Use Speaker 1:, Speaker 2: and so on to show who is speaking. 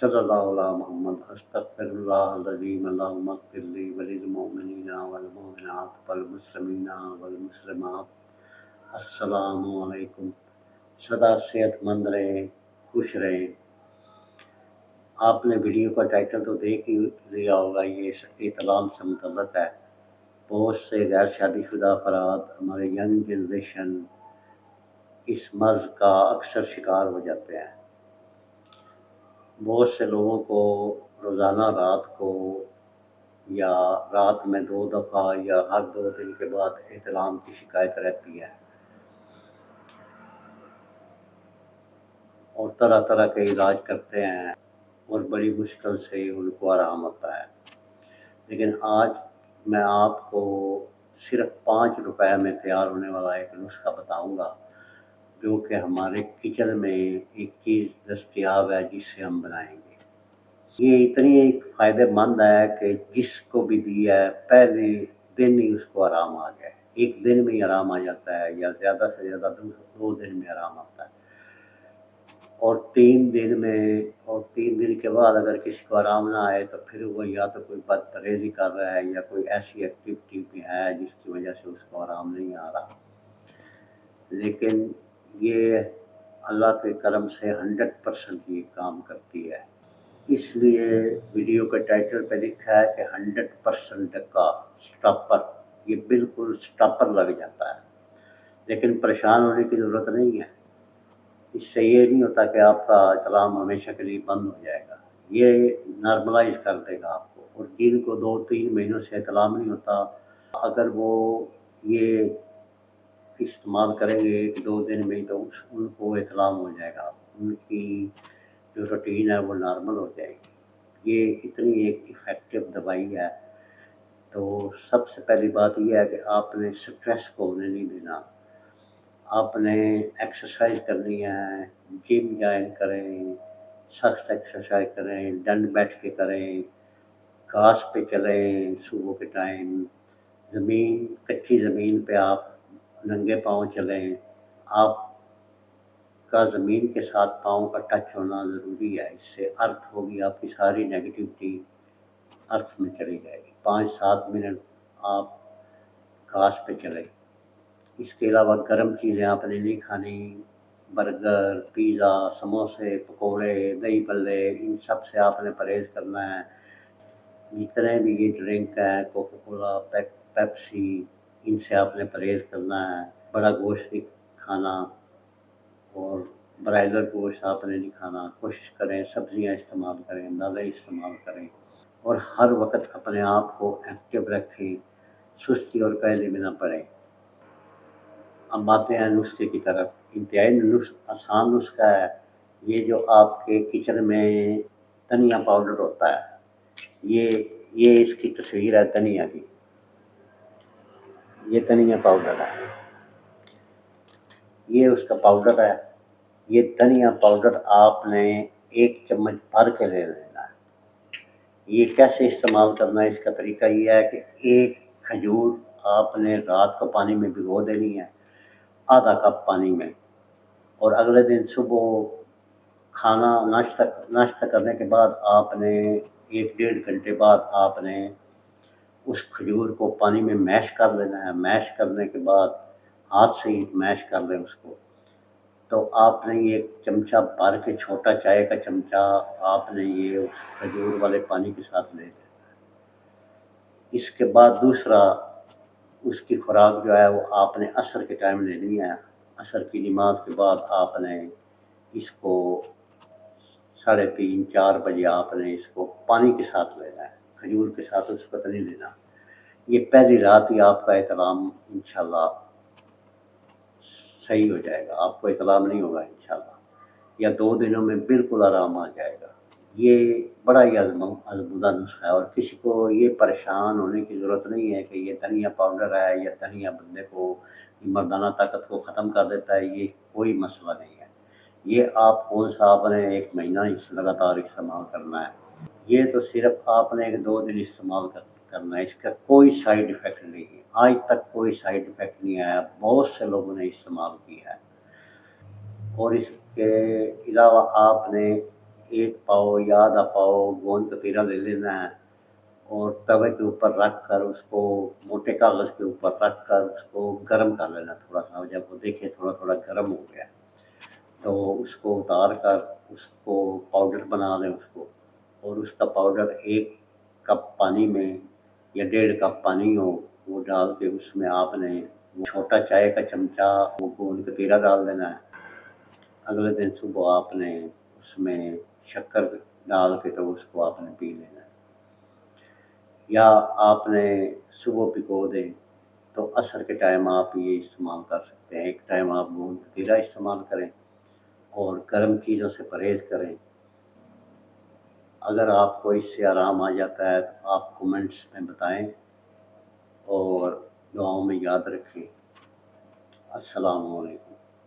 Speaker 1: صلی اللہ علیہ محمد استغفر اللہ العظیم اللہم اغفر لی وللمؤمنین والمؤمنات والمسلمین والمسلمات. السلام علیکم سدا صحت مند رہیں خوش رہیں آپ نے ویڈیو کا ٹائٹل تو دیکھ ہی لیا ہوگا، یہ اطلام سے متعلق ہے۔ بہت سے غیر شادی شدہ افراد، ہمارے ینگ جنریشن اس مرض کا اکثر شکار ہو جاتے ہیں۔ بہت سے لوگوں کو روزانہ رات کو یا رات میں دو دفعہ یا ہر دو دن کے بعد احترام کی شکایت رہتی ہے۔ اور طرح طرح کے علاج کرتے ہیں اور بڑی مشکل سے ان کو آرام ہوتا ہے۔ لیکن آج میں آپ کو صرف پانچ روپے میں تیار ہونے والا ایک نسخہ بتاؤں گا۔ جو کہ ہمارے کچن میں ایک چیز دستیاب ہے جس سے ہم بنائیں گے۔ یہ اتنی ایک فائدہ مند ہے کہ جس کو بھی دیا ہے، پہلے دن ہی اس کو آرام آ جائے۔ ایک دن میں ہی آرام آ جاتا ہے یا زیادہ سے زیادہ دو دن میں آرام آتا ہے۔ اور تین دن میں، اور تین دن کے بعد اگر کسی کو آرام نہ آئے تو پھر وہ یا تو کوئی بد پرہیزی کر رہا ہے یا کوئی ایسی ایکٹیویٹی بھی ہے جس کی وجہ سے اس کو آرام نہیں آ رہا۔ لیکن یہ اللہ کے کرم سے ہنڈریڈ پرسنٹ یہ کام کرتی ہے۔ اس لیے ویڈیو کے ٹائٹل پہ لکھا ہے کہ ہنڈریڈ پرسنٹ کا سٹاپر، یہ بالکل سٹاپر لگ جاتا ہے۔ لیکن پریشان ہونے کی ضرورت نہیں ہے۔ اس سے یہ نہیں ہوتا کہ آپ کا کلام ہمیشہ کے لیے بند ہو جائے گا۔ یہ نارملائز کر دے گا آپ کو۔ اور جن کو دو تین مہینوں سے کلام نہیں ہوتا، اگر وہ یہ استعمال کریں گے ایک دو دن میں تو ان کو اطلاع ہو جائے گا۔ ان کی جو روٹین ہے وہ نارمل ہو جائے گی۔ یہ اتنی ایک افیکٹو دوائی ہے۔ تو سب سے پہلی بات یہ ہے کہ آپ نے سٹریس کو ہونے نہیں دینا۔ آپ نے ایکسرسائز کرنی ہے جم جوائن کریں، سخت ایکسرسائز کریں ڈنڈ بیٹھ کے کریں، گھاس پہ چلیں صبح کے ٹائم زمین، کچی زمین پہ آپ ننگے پاؤں چلیں آپ کا زمین کے ساتھ پاؤں کا ٹچ ہونا ضروری ہے، اس سے ارتھ ہوگی آپ کی ساری نگیٹیوٹی ارتھ میں چلی جائے گی۔ پانچ سات منٹ آپ گھاس پہ چلیں اس کے علاوہ گرم چیزیں آپ نے نہیں کھانی، برگر، پیزا، سموسے، پکوڑے، دہی پلے، ان سب سے آپ نے پرہیز کرنا ہے۔ جتنے بھی یہ ڈرنک ہیں کوکو کولا پیپسی ان سے آپ نے پرہیز کرنا ہے، بڑا گوشت کھانا اور برائلر گوشت آپ نے نہیں کھانا، کوشش کریں، سبزیاں استعمال کریں، دالیں استعمال کریں اور ہر وقت اپنے آپ کو ایکٹیو رکھیں، سستی اور پہلے بھی نہ پڑیں۔ اب آتے ہیں نسخے کی طرف۔ انتہائی نسخ آسان نسخہ ہے۔ یہ جو آپ کے کچن میں دھنیا پاؤڈر ہوتا ہے، یہ یہ اس کی تصویر ہے دھنیا کی۔ یہ دھنیا پاؤڈر ہے یہ اس کا پاؤڈر ہے۔ یہ دھنیا پاؤڈر آپ نے ایک چمچ بھر کے لے لینا ہے۔ یہ کیسے استعمال کرنا ہے؟ اس کا طریقہ یہ ہے کہ ایک کھجور آپ نے رات کو پانی میں بھگو دینی ہے، آدھا کپ پانی میں، اور اگلے دن صبح کھانا ناشتہ ناشتہ کرنے کے بعد آپ نے ایک ڈیڑھ گھنٹے بعد آپ نے اس کھجور کو پانی میں میش کر لینا ہے۔ میش کرنے کے بعد ہاتھ سے ہی میش کر لیں اس کو۔ تو آپ نے یہ چمچہ بھر کے چھوٹا چائے کا چمچہ آپ نے یہ اس کھجور والے پانی کے ساتھ لے لینا اس کے بعد دوسرا اس کی خوراک جو ہے وہ آپ نے عصر کے ٹائم لینی ہے۔ عصر کی نماز کے بعد آپ نے اس کو ساڑھے تین، چار بجے آپ نے اس کو پانی کے ساتھ لینا ہے۔ کھجور کے ساتھ اس کو نہیں لینا۔ یہ پہلی رات ہی آپ کا احترام انشاءاللہ صحیح ہو جائے گا۔ آپ کو اطلام نہیں ہوگا انشاءاللہ۔ یا دو دنوں میں بالکل آرام آ جائے گا۔ یہ بڑا ہی ازمودہ نسخہ ہے اور کسی کو یہ پریشان ہونے کی ضرورت نہیں ہے کہ یہ دھنیا پاؤڈر ہے یا دھنیا بندے کو مردانہ طاقت کو ختم کر دیتا ہے، یہ کوئی مسئلہ نہیں ہے۔ یہ آپ کون سا آپ نے ایک مہینہ لگاتار استعمال کرنا ہے۔ یہ تو صرف آپ نے ایک دو دن استعمال کرنا ہے، اس کا کوئی سائیڈ افیکٹ نہیں ہے۔ آج تک کوئی سائیڈ افیکٹ نہیں آیا، بہت سے لوگوں نے استعمال کیا ہے۔ اور اس کے علاوہ آپ نے ایک پاؤ یا آدھا پاؤ گوند کتیرا لے لینا ہے اور توے کے اوپر رکھ کر اس کو، موٹے کاغذ کے اوپر رکھ کر اس کو گرم کر لینا تھوڑا سا۔ جب وہ دیکھے تھوڑا تھوڑا گرم ہو گیا تو اس کو اتار کر اس کو پاؤڈر بنا لیں، اس کو۔ اور اس کا پاؤڈر ایک کپ پانی میں یا ڈیڑھ کپ پانی ہو، وہ ڈال کے اس میں آپ نے چھوٹا چائے کا چمچہ وہ گوند کتیرا ڈال دینا ہے۔ اگلے دن صبح آپ نے اس میں شکر ڈال کے تو اس کو آپ نے پی لینا ہے۔ یا آپ نے صبح پکو دیں تو عصر کے ٹائم آپ یہ استعمال کر سکتے ہیں۔ ایک ٹائم آپ گوند کتیرا استعمال کریں اور گرم چیزوں سے پرہیز کریں۔ اگر آپ کو اس سے آرام آ جاتا ہے تو آپ کومنٹس میں بتائیں اور دعاؤں میں یاد رکھیں۔ السلام علیکم۔